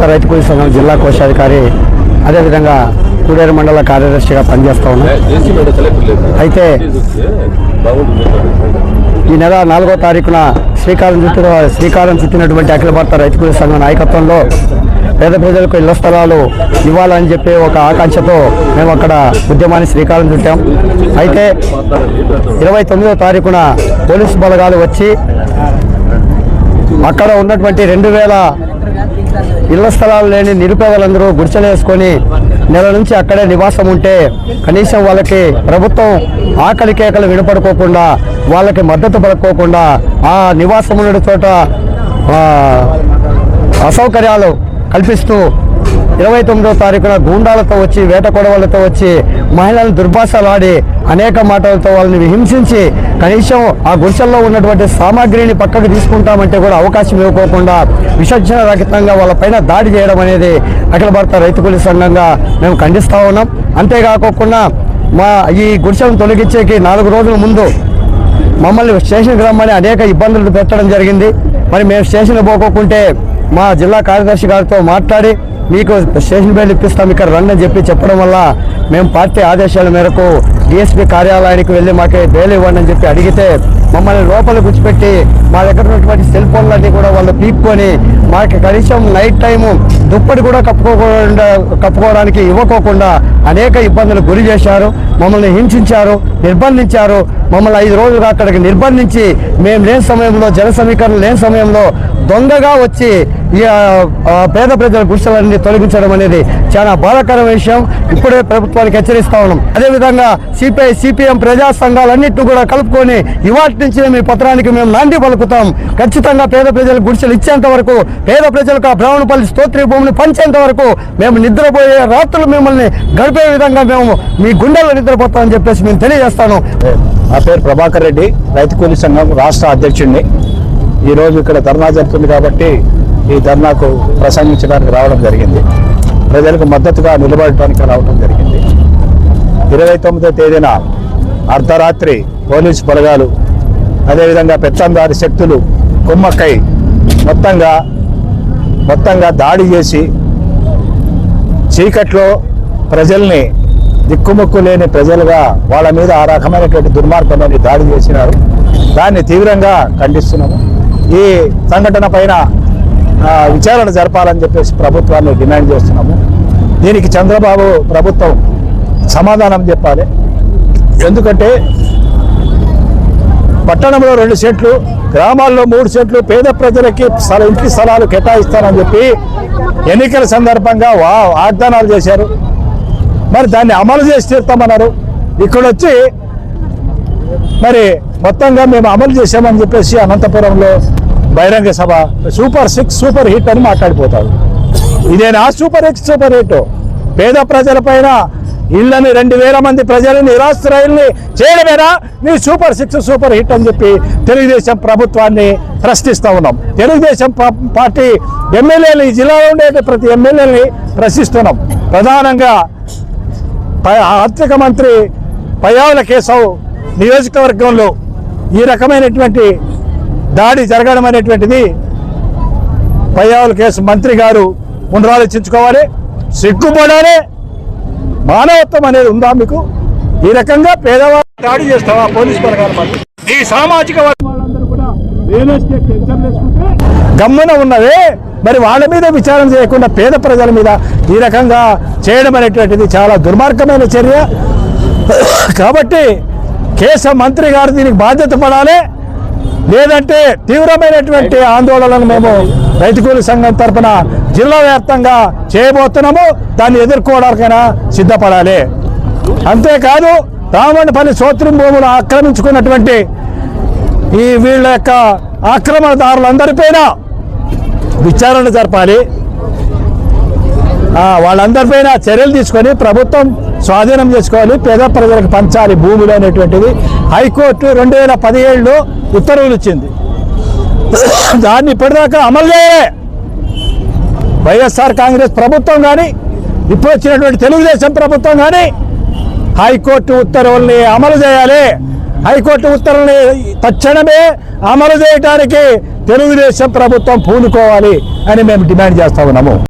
భారత రైతు కూలీ సంఘం జిల్లా కోశాధికారి అదేవిధంగా కూడేరు మండల కార్యదర్శిగా పనిచేస్తా ఉన్నాం. అయితే ఈ నెల నాలుగో తారీఖున శ్రీకారం చుట్టిన శ్రీకారం చుట్టినటువంటి అఖిల భారత రైతు కూలీ సంఘం నాయకత్వంలో పేద ప్రజలకు ఇళ్ళ స్థలాలు ఇవ్వాలని చెప్పి ఒక ఆకాంక్షతో మేము అక్కడ ఉద్యమాన్ని శ్రీకారం చుట్టాం. అయితే ఇరవై తొమ్మిదో తారీఖున పోలీసు బలగాలు వచ్చి అక్కడ ఉన్నటువంటి రెండు వేల ఇళ్ళ స్థలాలు లేని నిరుపేదలందరూ గుడిసెలు నెల నుంచి అక్కడే నివాసం ఉంటే కనీసం వాళ్ళకి ప్రభుత్వం ఆకలి కేకలు వినపడుకోకుండా వాళ్ళకి మద్దతు పడుకోకుండా ఆ నివాసం ఉన్న చోట అసౌకర్యాలు కల్పిస్తూ ఇరవై తొమ్మిదో తారీఖున గూండాలతో వచ్చి వేట కొడవలతో వచ్చి మహిళలను దుర్భాషలాడి అనేక మాటలతో వాళ్ళని హింసించి కనీసం ఆ గుడిసెల్లో ఉన్నటువంటి సామాగ్రిని పక్కకు తీసుకుంటామంటే కూడా అవకాశం ఇవ్వకోకుండా విసర్జన రహితంగా వాళ్ళపైన దాడి చేయడం అనేది అఖిల భారత రైతు కూలీ సంఘంగా మేము ఖండిస్తా ఉన్నాం. అంతేకాకుండా మా ఈ గుడిసెలను తొలగించేకి నాలుగు రోజుల ముందు మమ్మల్ని స్టేషన్కి రమ్మని అనేక ఇబ్బందులు పెట్టడం జరిగింది. మరి మేము స్టేషన్కి పోకోకుంటే మా జిల్లా కార్యదర్శి గారితో మాట్లాడి మీకు స్టేషన్ బెయిల్ ఇప్పిస్తాం ఇక్కడ రండి అని చెప్పి చెప్పడం వల్ల మేము పార్టీ ఆదేశాల మేరకు డిఎస్పీ కార్యాలయానికి వెళ్ళి మాకు బెయిల్ ఇవ్వండి అని చెప్పి అడిగితే మమ్మల్ని లోపల గుచ్చిపెట్టి మా దగ్గర ఉన్నటువంటి సెల్ ఫోన్లన్నీ కూడా వాళ్ళు పీక్కొని మాకు కనీసం నైట్ టైము దుప్పటి కూడా కప్పుకోకుండా కప్పుకోవడానికి ఇవ్వకోకుండా అనేక ఇబ్బందులు గురి చేశారు. మమ్మల్ని హింసించారు నిర్బంధించారు. మమ్మల్ని ఐదు రోజులుగా అక్కడికి నిర్బంధించి మేము లేని సమయంలో జన సమీకరణ లేని సమయంలో దొంగగా వచ్చి ఈ పేద ప్రజల గుడిసెలన్నీ తొలగించడం అనేది చాలా బాధాకరమైన విషయం. ఇప్పుడే ప్రభుత్వానికి హెచ్చరిస్తా ఉన్నాం. అదేవిధంగా సిపిఐ సిపిఎం ప్రజా సంఘాలన్నింటినీ కూడా కలుపుకొని ఇవాటి నుంచి మీ పత్రానికి మేము నాంది పలుకుతాం. ఖచ్చితంగా పేద ప్రజలకు గుడిసెలు ఇచ్చేంత వరకు పేద ప్రజలకు ఆ బ్రాహ్మణపల్లి స్తోత్రి భూమిని పంచేంత వరకు మేము నిద్రపోయే రాత్రులు మిమ్మల్ని గడిపే విధంగా మేము మీ గుండెల్లో నిద్రపోతామని చెప్పేసి మేము తెలియజేస్తాను. నా పేరు ప్రభాకర్ రెడ్డి రైతు కూలీ సంఘం రాష్ట్ర అధ్యక్షుడిని. ఈరోజు ఇక్కడ ధర్నా జరుగుతుంది కాబట్టి ఈ ధర్నాకు ప్రసంగించడానికి రావడం జరిగింది. ప్రజలకు మద్దతుగా నిలబడటానికి రావడం జరిగింది. ఇరవై తొమ్మిదో తేదీన అర్ధరాత్రి పోలీసు బలగాలు అదేవిధంగా పెత్తందారి శక్తులు కుమ్మక్కై మొత్తంగా మొత్తంగా దాడి చేసి చీకట్లో ప్రజల్ని దిక్కుముక్కు లేని ప్రజలుగా వాళ్ళ మీద ఆ రకమైనటువంటి దుర్మార్గంలోని దాడి చేసినారు. దాన్ని తీవ్రంగా ఖండిస్తున్నాము. ఈ సంఘటన పైన విచారణ జరపాలని చెప్పేసి ప్రభుత్వాన్ని డిమాండ్ చేస్తున్నాము. దీనికి చంద్రబాబు ప్రభుత్వం సమాధానం చెప్పాలి. ఎందుకంటే పట్టణంలో రెండు సెంట్లు గ్రామాల్లో మూడు సెంట్లు పేద ప్రజలకి స్థల ఇంటి స్థలాలు కేటాయిస్తానని చెప్పి ఎన్నికల సందర్భంగా వా వాగ్దానాలు చేశారు. మరి దాన్ని అమలు చేసి తీరుతామన్నారు. ఇక్కడ వచ్చి మరి మొత్తంగా మేము అమలు చేశామని చెప్పేసి అనంతపురంలో బహిరంగ సభ సూపర్ సిక్స్ సూపర్ హిట్ అని మాట్లాడిపోతారు. ఇదేనా సూపర్ హిట్ సూపర్ హిట్? పేద ప్రజలపైన ఇళ్ళని రెండు వేల మంది ప్రజలు నిరాశ్రయుల్ని చేయడమేనా? నీ సూపర్ సిక్స్ సూపర్ హిట్ అని చెప్పి తెలుగుదేశం ప్రభుత్వాన్ని ప్రశ్నిస్తూ ఉన్నాం. తెలుగుదేశం పార్టీ ఎమ్మెల్యేలు ఈ జిల్లాలో ఉండే ప్రతి ఎమ్మెల్యేని ప్రశ్నిస్తున్నాం. ప్రధానంగా ఆర్థిక మంత్రి పయావుల కేశవ్ నియోజకవర్గంలో ఈ రకమైనటువంటి దాడి జరగడం అనేటువంటిది పయ్యావుల కేసు మంత్రి గారు పునరాలోచించుకోవాలి సిగ్గుపడాలి. మానవత్వం అనేది ఉందా మీకు? ఈ రకంగా పేదవాళ్ళు దాడి చేస్తావా పోలీస్ బలగాల? ఈ సామాజిక వర్గం వాళ్ళందరూ కూడా రియల్ ఎస్టేట్ టెన్షన్ వేసుకుంటే గమ్మున ఉన్నవే. మరి వాళ్ళ మీద విచారణ చేయకుండా పేద ప్రజల మీద ఈ రకంగా చేయడం అనేటువంటిది చాలా దుర్మార్గమైన చర్య. కాబట్టి కేశవ మంత్రి గారు దీనికి బాధ్యత పడాలి. లేదంటే తీవ్రమైనటువంటి ఆందోళనలు మేము రైతు కూలీ సంఘం తరపున జిల్లా వ్యాప్తంగా చేయబోతున్నాము. దాన్ని ఎదుర్కోవడానికైనా సిద్ధపడాలి. అంతేకాదు రామణపల్లి సోత్రం భూములు ఆక్రమించుకున్నటువంటి ఈ వీళ్ళ యొక్క ఆక్రమణదారులందరిపైన విచారణ జరపాలి. వాళ్ళందరిపైన చర్యలు తీసుకొని ప్రభుత్వం స్వాధీనం చేసుకోవాలి. పేద ప్రజలకు పంచాలి భూములు అనేటువంటిది. హైకోర్టు రెండు వేల పదిహేడులో ఉత్తర్వులు ఇచ్చింది. దాన్ని ఇప్పటిదాకా అమలు చేయలే. వైఎస్ఆర్ కాంగ్రెస్ ప్రభుత్వం కానీ ఇప్పుడు వచ్చినటువంటి తెలుగుదేశం ప్రభుత్వం కానీ హైకోర్టు ఉత్తర్వుల్ని అమలు చేయాలి. హైకోర్టు ఉత్తర్వుల్ని తక్షణమే అమలు చేయడానికి తెలుగుదేశం ప్రభుత్వం పూనుకోవాలి అని మేము డిమాండ్ చేస్తా ఉన్నాము.